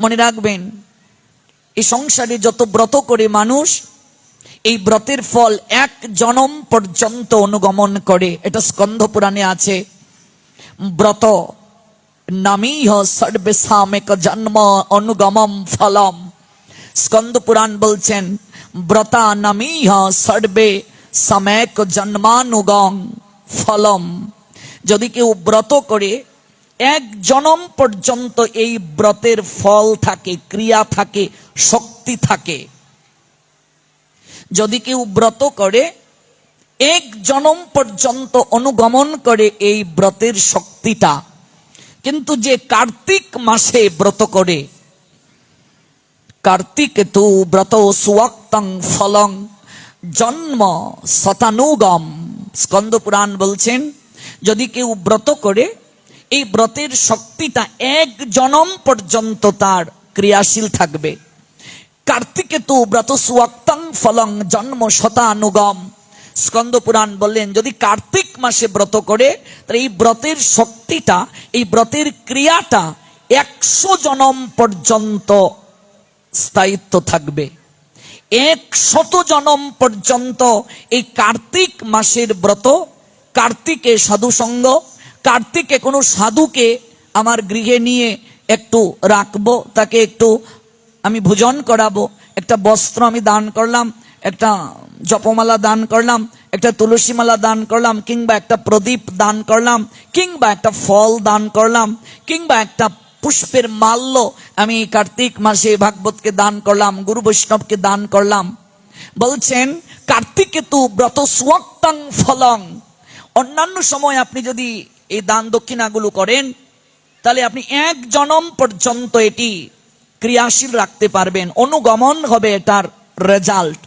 মনে রাখবেন, এই সংসারে যত ব্রত করে মানুষ, এই ব্রতের ফল এক জনম পর্যন্ত অনুগমন করে। এটা স্কন্ধ পুরাণে আছে। ব্রত নামিহ সর্বে সামেক জন্ম অনুগমম ফলম। স্কন্দ পুরাণ বলছেন, ব্রতা নামিহ সর্বে সামেক জন্মানুগম ফলম। যদি কেউ ব্রত করে এক জনম পর্যন্ত এই ব্রতের ফল থাকে, ক্রিয়া থাকে, শক্তি থাকে। যদি কেউ ব্রত করে, এক জনম পর্যন্ত অনুগমন করে এই ব্রতের শক্তিটা, কিন্তু যে কার্তিক মাসে ব্রত করে, কার্তিক তু ব্রত সুয়াক্তং ফলং জন্ম শতানুগম। স্কন্দ পুরাণ বলছেন, যদি কেউ ব্রত করে এই ব্রতের শক্তিটা এক জনম পর্যন্ত তার ক্রিয়াশীল থাকবে। কার্তিকে তু ব্রত সুয়াক্তং ফলং জন্ম শতানুগম। স্কন্দ পুরাণ বললেন, যদি কার্তিক মাসে ব্রত করে, তাহলে এই ব্রতের শক্তিটা, এই ব্রতের ক্রিয়াটা একশো জনম পর্যন্ত স্থায়িত্ব থাকবে। এক শত জনম পর্যন্ত এই কার্তিক মাসের ব্রত কার্তিকে সাধুসঙ্গ কার্তিকে, কোনো সাধুকে আমার গৃহে নিয়ে একটু রাখব, তাকে একটু আমি ভোজন করাবো, একটা বস্ত্র আমি দান করলাম, একটা জপমালা দান করলাম, একটা তুলসী মালা দান করলাম, কিংবা একটা প্রদীপ দান করলাম, কিংবা একটা ফল দান করলাম, কিংবা একটা পুষ্পের মাল্য আমি কার্তিক মাসে ভাগবতকে দান করলাম, গুরু বৈষ্ণবকে দান করলাম। বলছেন, কার্তিকে তু ব্রত সুয়াক্তাং ফলং। অন্যান্য সময় আপনি যদি এই দান দক্ষিণাগুলো করেন, তাহলে আপনি এক জনম পর্যন্ত এটি ক্রিয়াশীল রাখতে পারবেন, অনুগমন হবে এটার রেজাল্ট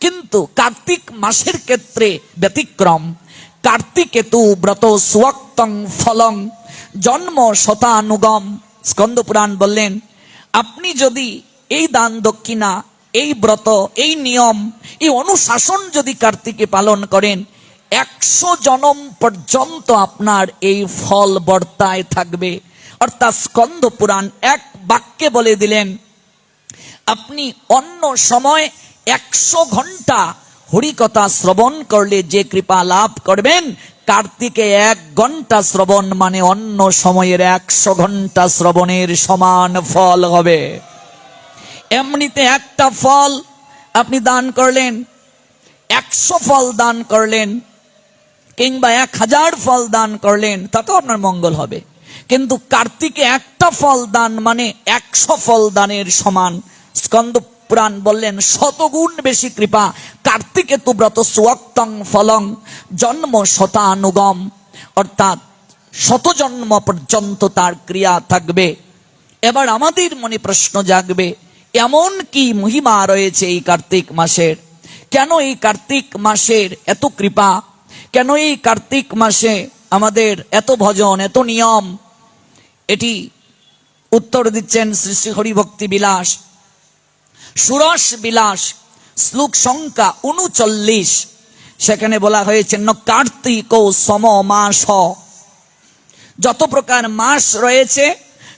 কিন্তু কার্তিক মাসের ক্ষেত্রে ব্যতিক্রম। কার্তিকেতু ব্রত সুয়াক্তং ফলং, জন্ম শতানুগম। স্কন্দ পুরাণ বললেন, আপনি যদি এই দান দক্ষিণা, এই ব্রত, এই নিয়ম, এই অনুশাসন যদি কার্তিকে পালন করেন একশো জনম পর্যন্ত আপনার এই ফল বর্তায় থাকবে। অর্থাৎ স্কন্দ পুরাণ এক বাক্যে বলে দিলেন, আপনি অন্য সময় একশো ঘণ্টা হরিকথা শ্রবণ করলে যে কৃপা লাভ করবেন, কার্তিকে এক ঘণ্টা শ্রবণ মানে অন্য সময়ের একশো ঘণ্টা শ্রবণের সমান ফল হবে। এমনিতে একটা ফল আপনি দান করলেন, একশো ফল দান করলেন কিংবা এক হাজার ফল দান করলেন, তাতেও আপনার মঙ্গল হবে। কিন্তু কার্তিকে একটা ফল দান মানে একশো ফল দানের সমান। স্কন্দ পুরাণ বললেন, শতগুণ বেশি কৃপা। কার্তিকে তু ব্রত সুয়াক্তং ফলং জন্ম শতানুগম। অর্থাৎ শত জন্ম পর্যন্ত তার ক্রিয়া থাকবে। এবার আমাদের মনে প্রশ্ন জাগবে, এমন কি মহিমা রয়েছে এই কার্তিক মাসের? কেন এই কার্তিক মাসের এত কৃপা? কেন এই কার্তিক মাসে আমাদের এত ভজন, এত নিয়ম? এটি উত্তর দিচ্ছেন শ্রী শ্রী হরিভক্তি বিলাস। সুরস বিলাস, শ্লোক সংখ্যা উনচল্লিশ। সেখানে বলা হয়েছে, ন কার্তিক ও সম মাস। যত প্রকার মাস রয়েছে,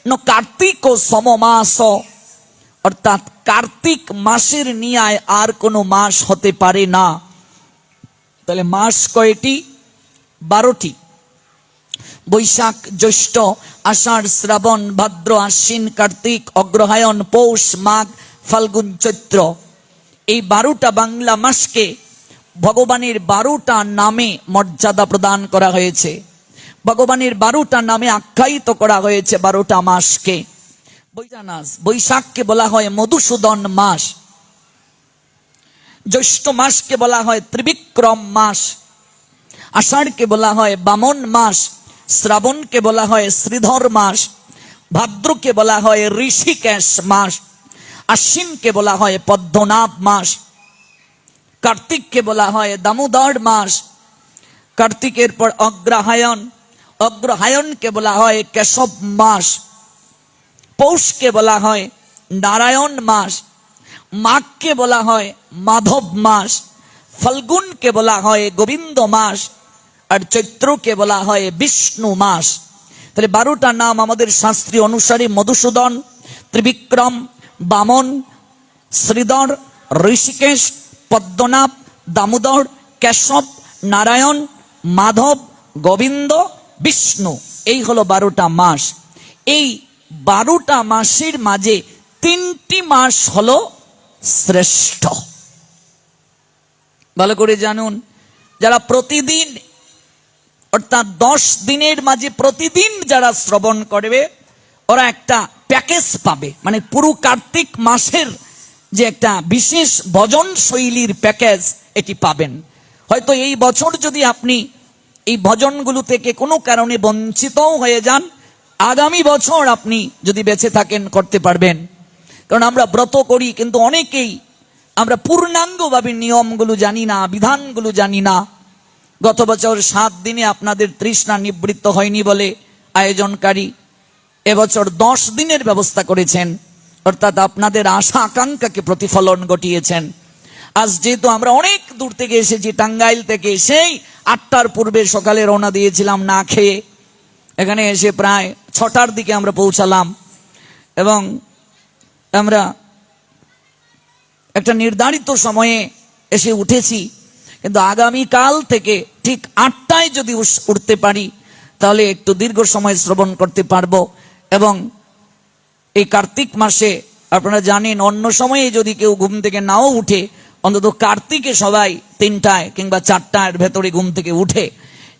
ন কার্তিক ও সম মাস। অর্থাৎ কার্তিক মাসের নিয়ায় আর কোনো মাস হতে পারে না। তাহলে মাস কয়টি? বারোটি। বৈশাখ, জ্যৈষ্ঠ, আষাঢ়, শ্রাবণ, ভাদ্র, আশ্বিন, কার্তিক, অগ্রহায়ণ, পৌষ, মাঘ, ফাল্গুন, চৈত্র। এই বারোটা বাংলা মাসকে ভগবানের বারোটা নামে মর্যাদা প্রদান করা হয়েছে। ভগবানের বারোটা নামে আখ্যায়িত করা হয়েছে বারোটা মাসকে। বৈশাখকে বলা হয় মধুসূদন মাস। জ্যৈষ্ঠ মাসকে বলা হয় ত্রিবিক্রম মাস। আষাঢ়কে বলা হয় বামন মাস। শ্রাবণকে বলা হয় শ্রীধর মাস। ভাদ্রকে বলা হয় ঋষিকেশ মাস। আশ্বিনকে বলা হয় পদ্মনাভ মাস। কার্তিককে বলা হয় দামোদর মাস। কার্তিকের পর অগ্রহায়ণ। অগ্রহায়ণকে বলা হয় কেশব মাস। পৌষকে বলা হয় নারায়ণ মাস। মাঘকে বলা হয় মাধব মাস, ফাল্গুনকে বলা হয় গোবিন্দ মাস, আর চৈত্রকে বলা হয় বিষ্ণু মাস। তাহলে বারোটা নাম আমাদের শাস্ত্রীয় অনুসারে মধুসূদন, ত্রিবিক্রম, বামন, শ্রীধর, ঋষিকেশ, পদ্মনাভ, দামোদর, কেশব, নারায়ণ, মাধব, গোবিন্দ, বিষ্ণু। এই হলো বারোটা মাস। এই বারোটা মাসের মাঝে তিনটি মাস হলো শ্রেষ্ঠ। ভালো করে জানুন, যারা প্রতিদিন, অর্থাৎ দশ দিনের মাঝে প্রতিদিন যারা শ্রবণ করবে, ওরা একটা প্যাকেজ পাবে। মানে পুরো কার্তিক মাসের যে একটা বিশেষ ভজন শৈলীর প্যাকেজ এটি পাবেন। হয়তো এই বছর যদি আপনি এই ভজনগুলো থেকে কোনো কারণে বঞ্চিতও হয়ে যান, আগামী বছর আপনি যদি বেঁচে থাকেন, করতে পারবেন। কারণ আমরা ব্রত করি, কিন্তু অনেকেই আমরা পূর্ণাঙ্গভাবে নিয়মগুলো জানি না, বিধানগুলো জানি না। গত বছর সাত দিনে আপনাদের তৃষ্ণা নিবৃত্ত হয়নি বলে আয়োজনকারী এবছর দশ দিনের ব্যবস্থা করেছেন, অর্থাৎ আপনাদের আশা আকাঙ্ক্ষাকে প্রতিফলন ঘটিয়েছেন। আজ যেহেতু আমরা অনেক দূর থেকে এসেছি, টাঙ্গাইল থেকে সেই আটটার পূর্বে সকালে রওনা দিয়েছিলাম না খেয়ে। এখানে এসে প্রায় ছটার দিকে আমরা পৌঁছালাম এবং আমরা একটা নির্ধারিত সময়ে এসে উঠেছি, কিন্তু আগামী কাল থেকে ঠিক আটটায় যদি উঠতে পারি, তাহলে একটু দীর্ঘ সময় শ্রবণ করতে পারব। এবং এই কার্তিক মাসে আপনারা জানেন, অন্য সময়ে যদি কেউ ঘুম থেকে নাও উঠে, অন্তত কার্তিকে সবাই তিনটায় কিংবা চারটার ভেতরে ঘুম থেকে উঠে।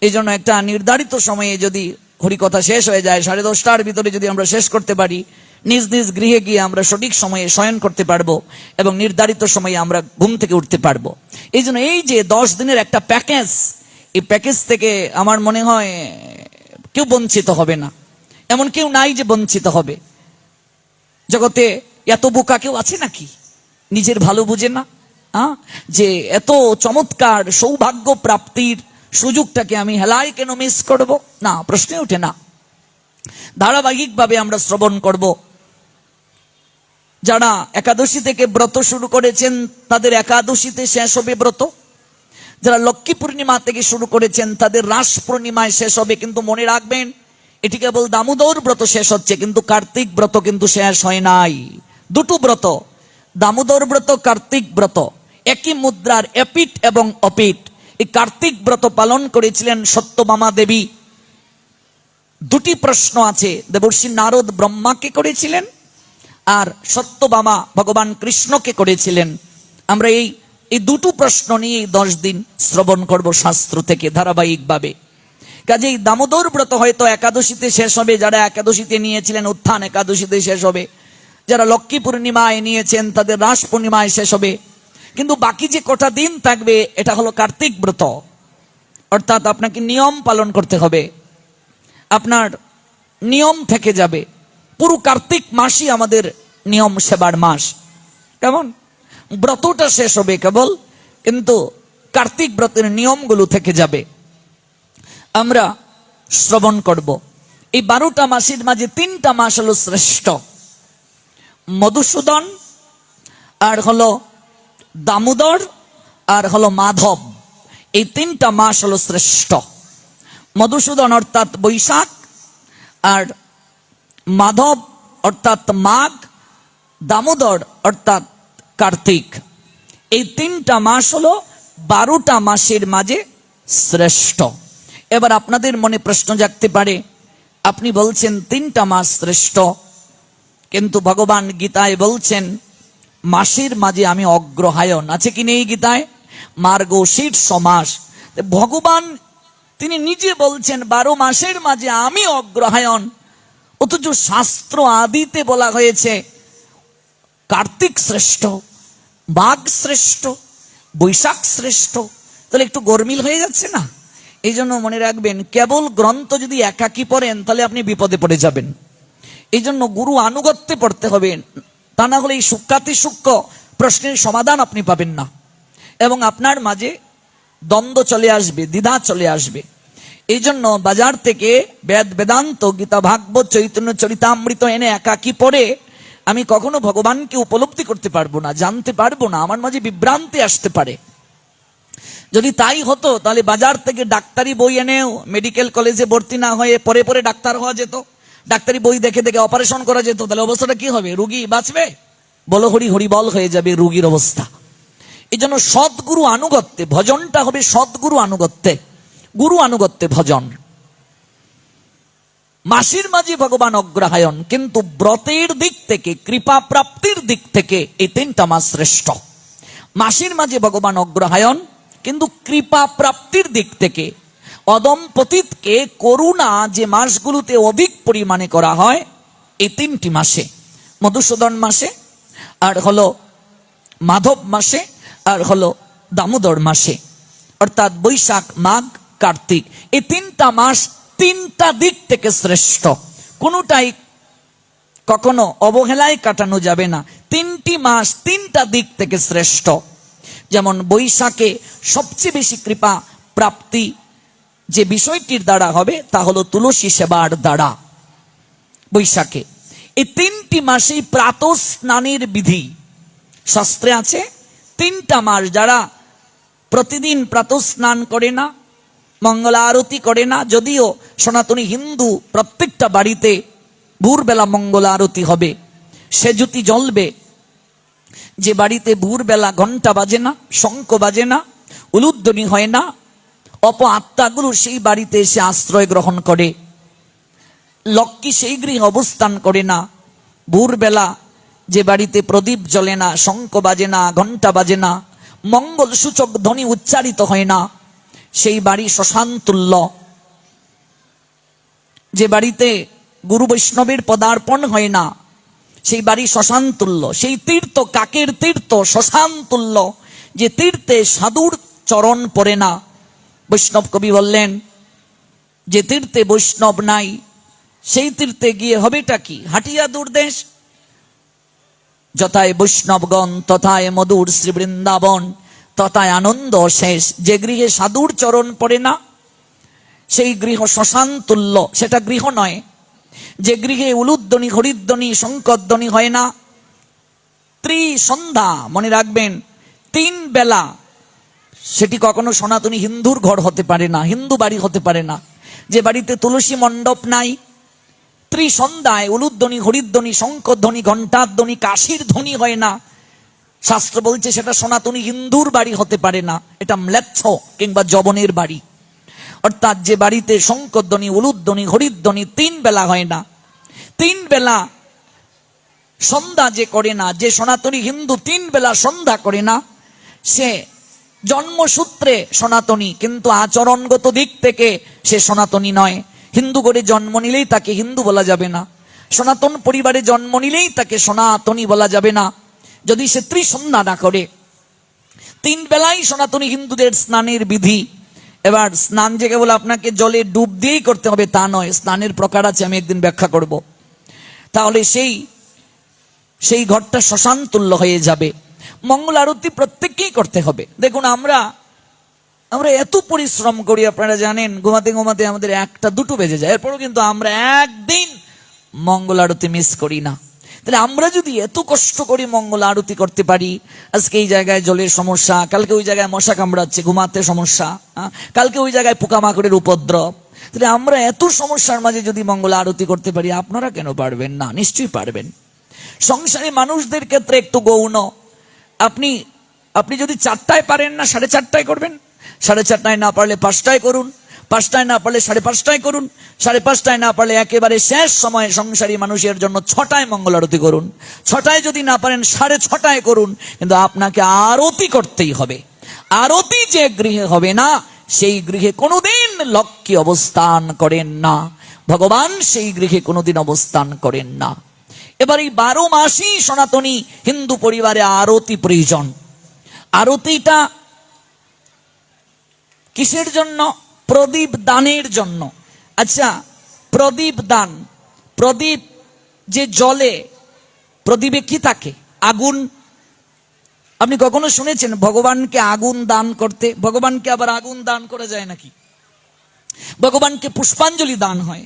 এই জন্য একটা নির্ধারিত সময়ে যদি হরিকথা শেষ হয়ে যায়, সাড়ে দশটার ভিতরে যদি আমরা শেষ করতে পারি নিজ নিজ গৃহে গিয়ে আমরা সঠিক সময়ে শয়ন করতে পারব এবং নির্ধারিত সময়ে আমরা ঘুম থেকে উঠতে পারব। এই জন্য এই যে দশ দিনের একটা প্যাকেজ, এই প্যাকেজ থেকে আমার মনে হয় কেউ বঞ্চিত হবে না। এমন কেউ নাই যে বঞ্চিত হবে। জগতে এত বোকা কেউ আছে নাকি? নিজের ভালো বুঝে না? হ্যাঁ? যে এত চমৎকার সৌভাগ্য প্রাপ্তির সুযোগটাকে আমি হেলাই কেন মিস করব? না প্রশ্নে ওঠে না। ধারাবাহিকভাবে আমরা শ্রবণ করব। যারা একাদশী থেকে ব্রত শুরু করেছেন, তাদের একাদশীতে শেষ হবে ব্রত। যারা লক্ষ্মী পূর্ণিমা থেকে শুরু করেছেন, তাদের রাস পূর্ণিমায় শেষ হবে। কিন্তু মনে রাখবেন, এটি কেবল দামোদর ব্রত শেষ হচ্ছে, কিন্তু কার্তিক ব্রত কিন্তু শেষ হয় নাই। দুটো ব্রত, দামোদর ব্রত, কার্তিক ব্রত। একই মুদ্রার এপিট এবং অপিট এই কার্তিক ব্রত পালন করেছিলেন সত্যমামা দেবী। দুটি প্রশ্ন আছে, দেবর্ষী নারদ ব্রহ্মাকে করেছিলেন আর সত্যবামা ভগবান কৃষ্ণকে করেছিলেন। আমরা এই এই দুটো প্রশ্ন নিয়ে দশ দিন শ্রবণ করব শাস্ত্র থেকে ধারাবাহিকভাবে। কাজেই দামোদর ব্রত হয়তো একাদশীতে শেষ হবে, যারা একাদশীতে নিয়েছিলেন উত্থান একাদশীতে শেষ হবে। যারা লক্ষ্মী পূর্ণিমায় নিয়েছেন, তাদের রাস পূর্ণিমায় শেষ হবে। কিন্তু বাকি যে কটা দিন থাকবে, এটা হলো কার্তিক ব্রত। অর্থাৎ আপনাকে নিয়ম পালন করতে হবে। আপনার নিয়ম থেকে যাবে। পুরো কার্তিক মাসই আমাদের নিয়ম সেবার মাস। কেমন? ব্রতটা শেষ হবে কেবল, কিন্তু কার্তিক ব্রতের নিয়মগুলো থেকে যাবে। আমরা শ্রবণ করব। এই বারোটা মাসের মাঝে তিনটা মাস হলো শ্রেষ্ঠ। মধুসূদন, আর হলো দামোদর, আর হলো মাধব। এই তিনটা মাস হলো শ্রেষ্ঠ। মধুসূদন অর্থাৎ বৈশাখ, আর মাধব, অর্থাৎ মাঘ, দামোদর, অর্থাৎ কার্তিক। এই তিনটা মাস হলো বারোটা মাসের মাঝে শ্রেষ্ঠ। এবার আপনাদের মনে প্রশ্ন জাগতে পারে, আপনি বলছেন তিনটা মাস শ্রেষ্ঠ, কিন্তু ভগবান গীতায় বলছেন, মাসের মাঝে আমি অগ্রহায়ণ। আছে কি নেই গীতায়? মার্গ শীর্ষ মাস। ভগবান, তিনি নিজে বলছেন, বারো মাসের মাঝে আমি অগ্রহায়ণ। অথচ শাস্ত্র আদিতে বলা হয়েছে, কার্তিক শ্রেষ্ঠ, বাঘ শ্রেষ্ঠ, বৈশাখ শ্রেষ্ঠ। তাহলে একটু গরমিল হয়ে যাচ্ছে না? এই জন্য মনে রাখবেন, কেবল গ্রন্থ যদি একাকি পড়েন, তাহলে আপনি বিপদে পড়ে যাবেন। এই জন্য গুরু আনুগত্যে পড়তে হবে। তা না হলে এই সূক্ষাতি সূক্ষ্ম প্রশ্নের সমাধান আপনি পাবেন না। এবং আপনার মাঝে দ্বন্দ্ব চলে আসবে, দ্বিধা চলে আসবে। এই জন্য বাজার থেকে বেদ বেদান্ত, গীতা, ভাগবত, চৈতন্য, চরিতামৃত এনে একাকি পড়ে আমি কখনো ভগবানকে উপলব্ধি করতে পারব না, জানতে পারব না, আমার মাঝে বিভ্রান্তি আসতে পারে। যদি তাই হতো, তাহলে বাজার থেকে ডাক্তারি বই এনেও মেডিকেল কলেজে ভর্তি না হয়ে পরে পরে ডাক্তার হওয়া যেত, ডাক্তারি বই দেখে দেখে অপারেশন করা যেত, তাহলে অবস্থাটা কি হবে? রুগী বাঁচবে? বলো হরি হরি বল হয়ে যাবে রুগীর অবস্থা। এই জন্য সদ্গুরু আনুগত্যে, ভজনটা হবে সদ্গুরু আনুগত্যে। গুরু আনুগত্যে ভজন। মাসির মাঝে ভগবান অগ্রহায়ণ, কিন্তু ব্রতের দিক থেকে, কৃপা প্রাপ্তির দিক থেকে এই তিনটা মাস শ্রেষ্ঠ। মাসির মাঝে ভগবান অগ্রহায়ণ, কিন্তু কৃপা প্রাপ্তির দিক থেকে অদম্পতিতকে করুণা যে মাসগুলোতে অধিক পরিমাণে করা হয়, এই তিনটি মাসে। মধুসূদন মাসে, আর হলো মাধব মাসে, আর হলো দামোদর মাসে। অর্থাৎ বৈশাখ, মাঘ কার্তিক। এই তিনটা মাস তিনটা দিক থেকে শ্রেষ্ঠ। কোনোটাই কখনো অবহেলায় কাটানো যাবে না। তিনটি মাস তিনটা দিক থেকে শ্রেষ্ঠ। যেমন বৈশাখে সবচেয়ে বেশি কৃপা প্রাপ্তি যে বিষয়টির দ্বারা হবে, তা হলো তুলসী সেবার দ্বারা বৈশাখে। এই তিনটি মাসেই প্রাত স্নানের বিধি। শাস্ত্রে আছে, তিনটা মাস যারা প্রতিদিন প্রাত স্নান করে না মঙ্গলা আরতি করে না, যদিও সনাতনী হিন্দু প্রত্যেকটা বাড়িতে ভোরবেলা মঙ্গল আরতি হবে সে জ্যোতি জ্বলবে। যে বাড়িতে ভোরবেলা ঘণ্টা বাজে না, শঙ্খ বাজে না, উলুধ্বনি হয় না অপ আত্মাগুলো সেই বাড়িতে এসে আশ্রয় গ্রহণ করে। লক্ষ্মী সেই গৃহে অবস্থান করে না, ভোরবেলা যে বাড়িতে প্রদীপ জ্বলে না, শঙ্খ বাজে না ঘণ্টা বাজে না মঙ্গল সূচক ধ্বনি উচ্চারিত হয় না। সেই বাড়ি শ্মশান তুল্য যে বাড়িতে গুরু বৈষ্ণবের পদার্পণ হয় না, সেই বাড়ি শ্মশান তুল্য সেই তীর্থ কাকের তীর্থ শ্মশান তুল্য যে তীর্থে সাধুর চরণ পড়ে না। বৈষ্ণব কবি বললেন, যে তীর্থে বৈষ্ণব নাই, সেই তীর্থে গিয়ে হবেটা কি? হাটিয়া দুর্দেশ যথায় বৈষ্ণবগণ, তথায় মধুর শ্রী বৃন্দাবন তথায় আনন্দ শেষ যে গৃহে সাধুর চরণ পড়ে না, সেই গৃহ শ্মশান তুল্য সেটা গৃহ নয়। যে গৃহে উলুধ্বনি, হরিধ্বনি, শঙ্করধ্বনি হয় না। ত্রিসন্ধ্যা, মনে রাখবেন, তিন বেলা, সেটি কখনো সনাতনী হিন্দুর ঘর হতে পারে না, হিন্দু বাড়ি হতে পারে না। যে বাড়িতে তুলসী মণ্ডপ নাই, ত্রিসন্ধ্যায় উলুধ্বনি, হরিধ্বনি, শঙ্করধ্বনি, ঘণ্টাধ্বনি, কাশির ধ্বনি হয় না। শাস্ত্র বলছে সেটা সনাতনী হিন্দুর বাড়ি হতে পারে না, এটা ম্লেচ্ছ কিংবা জবনের বাড়ি। অর্থাৎ যে বাড়িতে শঙ্করধ্বনি, উলুধ্বনি, হরিধ্বনি তিন বেলা হয় না। তিন বেলা সন্ধ্যা যে করে না, যে সনাতনী হিন্দু তিন বেলা সন্ধ্যা করে না, সে জন্মসূত্রে সনাতনী, কিন্তু আচরণগত দিক থেকে সে সনাতনী নয়। হিন্দু করে জন্ম নিলেই তাকে হিন্দু বলা যাবে না। সনাতন পরিবারে জন্ম নিলেই তাকে সনাতনী বলা যাবে না। যদি সে ত্রিসন্ধ্যা না করে, তিন বেলাই সনাতনী হিন্দুদের স্নানের বিধি। এবার স্নান যে কেবল আপনাকে জলে ডুব দিয়েই করতে হবে তা নয়, স্নানের প্রকার আছে, আমি একদিন ব্যাখ্যা করব। তাহলে সেই সেই ঘরটা শ্মশান তুল্য হয়ে যাবে। মঙ্গল আরতি প্রত্যেককেই করতে হবে। দেখুন, আমরা আমরা এত পরিশ্রম করি, আপনারা জানেন, ঘুমাতে ঘুমাতে আমাদের একটা দুটো বেজে যায়। এরপরও কিন্তু আমরা একদিন মঙ্গল আরতি মিস করি না। তাহলে আমরা যদি এত কষ্ট করে মঙ্গল আরতি করতে পারি, আজকে এই জায়গায় জলের সমস্যা, কালকে ওই জায়গায় মশা কামড়াচ্ছে, ঘুমাতে সমস্যা? কালকে ওই জায়গায় পোকামাকড়ের উপদ্রব, তাহলে আমরা এত সমস্যার মাঝে যদি মঙ্গল আরতি করতে পারি, আপনারা কেন পারবেন না? নিশ্চয়ই পারবেন। সংসারে মানুষদের ক্ষেত্রে একটু গৌণ। আপনি আপনি যদি চারটায় পারেন না, সাড়ে চারটায় করবেন? সাড়ে চারটায় না পারলে পাঁচটায় করুন। পাঁচটায় না পারলে সাড়ে পাঁচটায় করুন, সাড়ে পাঁচটায় না পারলে একেবারে শেষ সময়ে সংসারী মানুষের জন্য ছটায় মঙ্গল আরতি করুন। ছটায় যদি না পারেন, সাড়ে ছটায় করুন, কিন্তু আপনাকে আরতি করতেই হবে। আরতি যে গৃহে হবে না, সেই গৃহে কোনোদিন লক্ষ্মী অবস্থান করেন না। ভগবান সেই গৃহে কোনোদিন অবস্থান করেন না। এবার এই বারো মাসই সনাতনী হিন্দু পরিবারে আরতি প্রয়োজন। আরতিটা কিসের জন্য? প্রদীপ দানের জন্য। আচ্ছা প্রদীপ দান, প্রদীপ যে জলে প্রদীপে কি থাকে? আগুন? আপনি কখনো শুনেছেন ভগবানকে আগুন দান করতে? ভগবানকে আবার আগুন দান করা যায় নাকি? ভগবানকে পুষ্পাঞ্জলি দান হয়,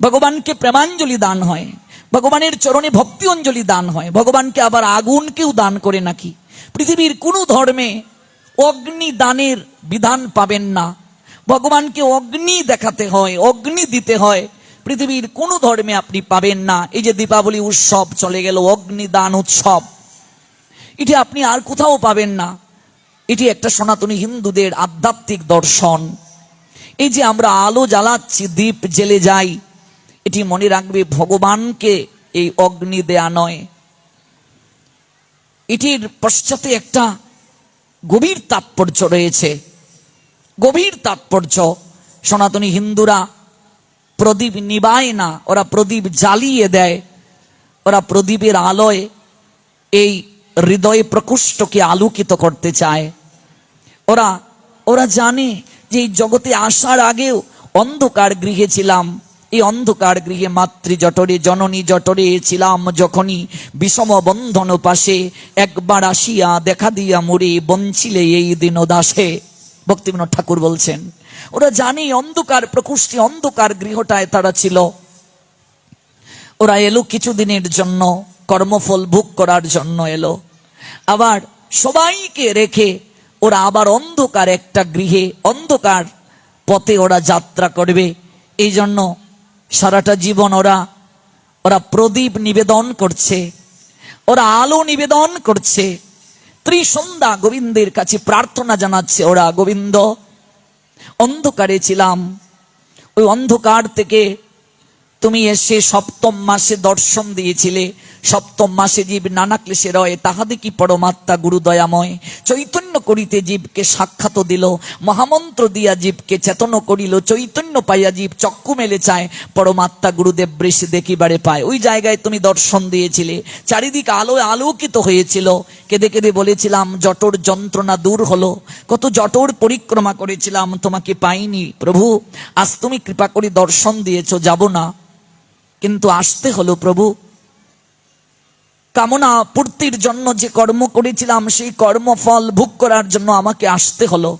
ভগবানকে প্রেমাঞ্জলি দান হয়, ভগবানের চরণে ভক্তি অঞ্জলি দান হয়, ভগবানকে আবার আগুনকেও দান করে নাকি? পৃথিবীর কোনো ধর্মে অগ্নি দানের বিধান পাবেন না। ভগবানকে অগ্নি দেখাতে হয়, অগ্নি দিতে হয়। পৃথিবীর কোনো ধর্মে আপনি পাবেন না। এই যে দীপাবলি উৎসব চলে গেল, অগ্নিদান উৎসব। এটি আপনি আর কোথাও পাবেন না। এটি একটা সনাতনী হিন্দুদের আধ্যাত্মিক দর্শন। এই যে আমরা আলো জ্বালাচ্ছি দ্বীপ জেলে যাই, এটি মনে রাখবে ভগবানকে এই অগ্নি দেয়া নয়। এটির পশ্চাতে একটা গভীর তাৎপর্য রয়েছে। গভীর তাৎপর্য। সনাতনী হিন্দুরা প্রদীপ নিবায় না, ওরা প্রদীপ জ্বালিয়ে দেয়, ওরা প্রদীপের আলোয় এই হৃদয় প্রকুষ্টকে আলোকিত করতে চায়। ওরা ওরা জানে যে এই জগতে আসার আগেও অন্ধকার গৃহে ছিলাম। এই অন্ধকার গৃহে মাতৃ জটরে জননী জটরে ছিলাম যখনই বিষম বন্ধন পাশে একবার আসিয়া দেখা দিয়া মুড়ে বঞ্চিলে এই দিন দাসে। ভক্তিবিনোদ ঠাকুর বলছেন, ওরা জানে অন্ধকার প্রকুষ্টি অন্ধকার গৃহটায় তারা ছিল। ওরা এলো কিছুদিনের জন্য, কর্মফল ভোগ করার জন্য এলো। আবার সবাইকে রেখে ওরা আবার অন্ধকার একটা গৃহে, অন্ধকার পথে ওরা যাত্রা করবে। এই জন্য সারাটা জীবন ওরা ওরা প্রদীপ নিবেদন করছে, ওরা আলো নিবেদন করছে। ত্রিসন্ধ্যা গোবিন্দের কাছে প্রার্থনা জানাচ্ছে ওরা, গোবিন্দ, অন্ধকারে ছিলাম। ওই অন্ধকার থেকে তুমি এসে সপ্তম মাসে দর্শন দিয়েছিলে। সপ্তম মাসে জীব নানা ক্লেশে রয় তাহাদে কি পরমাত্মা গুরু দয়াময় চৈতন্য করিতে জীবকে সাক্ষাৎ দিল, মহামন্ত্র দিয়া জীবকে চেতন করিল, চৈতন্য পাইয়া জীব চক্ষু মেলে চায়, পরমাত্মা গুরুদেব বৃষি দেখিবারে পায়। ওই জায়গায় তুমি দর্শন দিয়েছিলে, চারিদিক আলোয় আলোকিত হয়েছিল। কেঁদে কেঁদে বলেছিলাম, জটর যন্ত্রণা দূর হলো, কত জটর পরিক্রমা করেছিলাম, তোমাকে পাইনি। প্রভু, আজ তুমি কৃপা করে দর্শন দিয়েছ, যাব না। কিন্তু আসতে হলো প্রভু। কামনা পূর্তির জন্য যে কর্ম করেছিলাম, সেই কর্মফল ভোগ করার জন্য আমাকে আসতে হলো।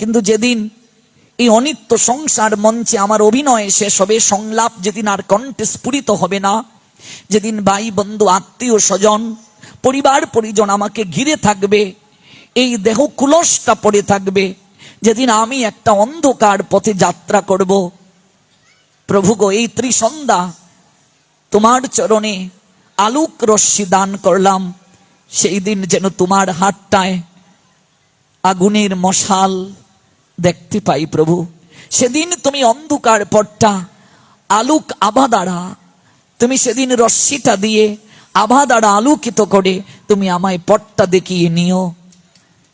কিন্তু যেদিন এই অনিত্য সংসার মঞ্চে আমার অভিনয় শেষ হবে, সংলাপ যেদিন আর কণ্ঠে স্ফুরিত হবে না, যেদিন ভাই, বন্ধু, আত্মীয়, স্বজন, পরিবার, পরিজন আমাকে ঘিরে থাকবে, এই দেহ কুলসটা পড়ে থাকবে, যেদিন আমি একটা অন্ধকার পথে যাত্রা করব। প্রভু গো, এই ত্রিসন্ধ্যা তোমার চরণে আলোক রশ্মি দান করলাম। সেই দিন যেন তোমার হাতটায় আগুনের মশাল দেখতে পাই প্রভু। সেদিন তুমি অন্ধকার পটটা আলোক আভা তুমি সেদিন রশ্মিটা দিয়ে আভা আলোকিত করে তুমি আমায় পটটা দেখিয়ে নিও।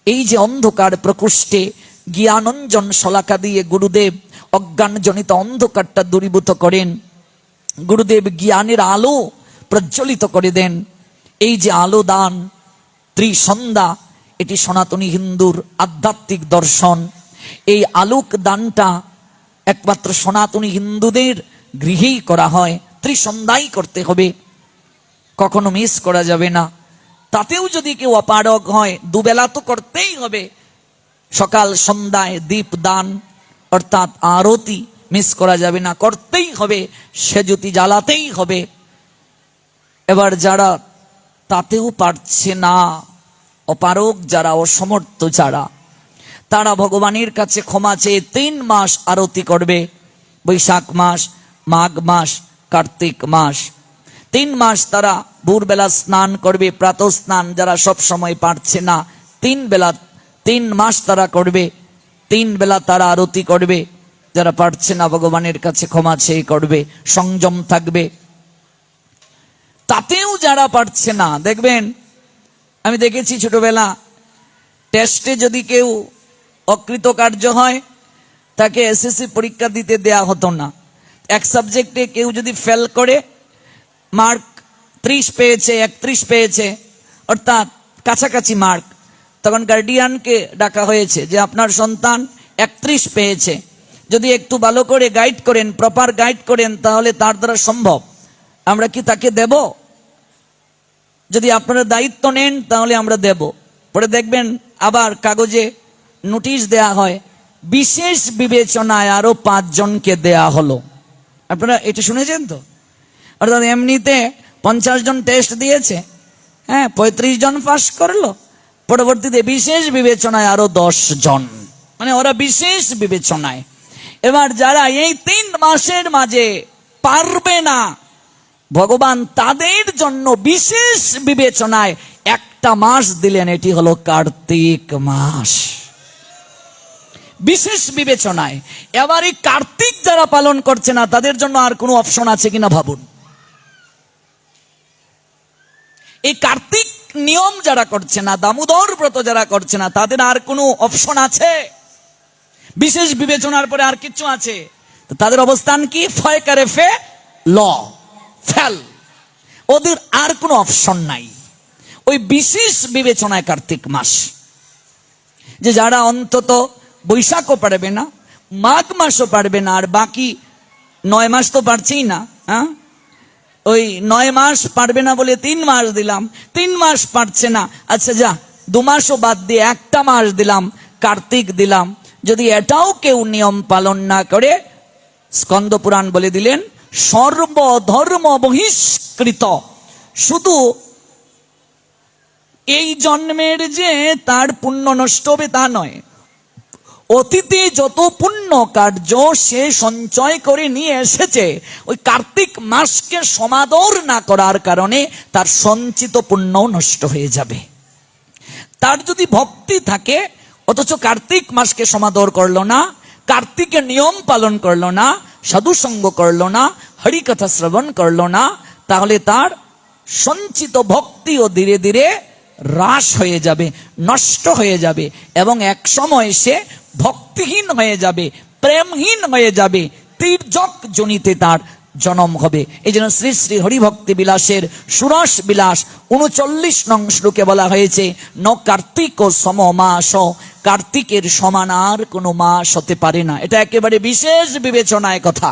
এই যে অন্ধকার প্রকোষ্ঠে জ্ঞানঞ্জন শলাকা দিয়ে গুরুদেব অজ্ঞানজনিত অন্ধকারটা দূরীভূত করেন। গুরুদেব জ্ঞানের আলো প্রজ্বলিত করে দেন। এই যে আলো দান ত্রিসন্ধ্যা, এটি সনাতনী হিন্দুর আধ্যাত্মিক দর্শন। এই আলোক দানটা একমাত্র সনাতনী হিন্দুদের গৃহেই করা হয়, ত্রিসন্ধ্যাই করতে হবে। কখনো মিস করা যাবে না। তাতেও যদি কেউ অপারগ হয়, দুবেলা তো করতেই হবে। সকাল, সন্ধ্যায় দীপ দান অর্থাৎ আরতি মিস করা যাবে না, করতেই হবে সে জ্যোতি জ্বালাতেই হবে। এবার যারা তাতেও পারছে না অপারক যারা, অসমর্থ যারা, তারা ভগবানের কাছে ক্ষমা চেয়ে তিন মাস আরতি করবে। বৈশাখ মাস, মাঘ মাস, কার্তিক মাস। তিন মাস তারা ভোরবেলা স্নান করবে প্রাত স্নান যারা সব সময় পারছে না, তিন বেলা, তিন মাস তারা করবে। তিন বেলা তারা আরতি করবে। যারা পারছে না, ভগবানের কাছে ক্ষমা চেয়ে করবে, সংযম থাকবে। তাতেও যারা পারছে না, দেখবেন? আমি দেখেছি ছোটবেলা টেস্টে যদি কেউ অকৃতকার্য হয়, তাকে এসএসসি পরীক্ষা দিতে দেয়া হতো না। এক সাবজেক্টে কেউ যদি ফেল করে মার্ক ত্রিশ পেয়েছে, একত্রিশ পেয়েছে, অর্থাৎ কাছাকাছি মার্ক তখন গার্ডিয়ানকে ডাকা হয়েছে যে, আপনার সন্তান একত্রিশ পেয়েছে। যদি একটু ভালো করে গাইড করেন প্রপার গাইড করেন, তাহলে তার দ্বারা সম্ভব। আমরা কি তাকে দেব? যদি আপনারা দায়িত্ব নেন, তাহলে আমরা দেব। পরে দেখবেন আবার কাগজে নোটিশ দেয়া হয়, বিশেষ বিবেচনায় আরও পাঁচজনকে দেয়া হলো। আপনারা এটা শুনেছেন তো? অর্থাৎ এমনিতে পঞ্চাশ জন টেস্ট দিয়েছে হ্যাঁ পঁয়ত্রিশ জন পাস করল। পরবর্তীতে বিশেষ বিবেচনায় আরও দশ জন। মানে ওরা বিশেষ বিবেচনায়। এবার যারা এই তিন মাসের মাঝে পারবে না ভগবান তাদের জন্য বিশেষ বিবেচনায় একটা মাস দিলেন, এটি হলো কার্তিক মাস। বিশেষ বিবেচনায়। এবার এই কার্তিক যারা পালন করছে না, তাদের জন্য আর কোনো অপশন আছে কিনা ভাবুন। এই কার্তিক নিয়ম যারা করছে না, দামোদর ব্রত যারা করছে না, তাদের আর কোনো অপশন আছে? বিশেষ বিবেচনার পরে আর কিছু আছে? তাদের অবস্থান কি? ফয়কারে ফে ল। ফেল। ওদের আর কোনো অপশন নাই। ওই বিশেষ বিবেচনায় কার্তিক মাস। যে যারা অন্তত বৈশাখও পারবে না, মাঘ মাসও পারবে না, আর বাকি নয় মাস তো পারছেই না হ্যাঁ? ওই নয় মাস পারবে না বলে তিন মাস দিলাম, তিন মাস পারছে না। আচ্ছা যা, দু মাসও বাদ দিয়ে একটা মাস দিলাম, কার্তিক দিলাম। যদি এটাও কেউ নিয়ম পালন না করে, স্কন্দ পুরাণ বলে দিলেন সর্বধর্ম বহিষ্কৃত শুধু এই জন্মের যে তার পুণ্য নষ্ট হবে তা নয়। অতীতে যত পুণ্য কার্য সে সঞ্চয় করে নিয়ে এসেছে, ওই কার্তিক মাসকে সমাদর না করার কারণে তার সঞ্চিত পুণ্য নষ্ট হয়ে যাবে। তার যদি ভক্তি থাকে, অথচ কার্তিক মাসকে সমাদর করল না, কার্তিকের নিয়ম পালন করল না সাধুসঙ্গ করল না, হরিকথা শ্রবণ করল না, তাহলে তার সঞ্চিত ভক্তিও ধীরে ধীরে হ্রাস হয়ে যাবে, নষ্ট হয়ে যাবে এবং এক সময় সে ভক্তিহীন হয়ে যাবে, প্রেমহীন হয়ে যাবে, তীর্যক জনিতে তার জনম হবে। এই জন্য শ্রী শ্রী হরিভক্তি বিলাসের সুরস বিলাস উনচল্লিশ নং শ্লোকে বলা হয়েছে, ন কার্তিক ও সম মাস কার্তিকের সমান আর কোনো মাস হতে পারে না। এটা একেবারে বিশেষ বিবেচনায় কথা।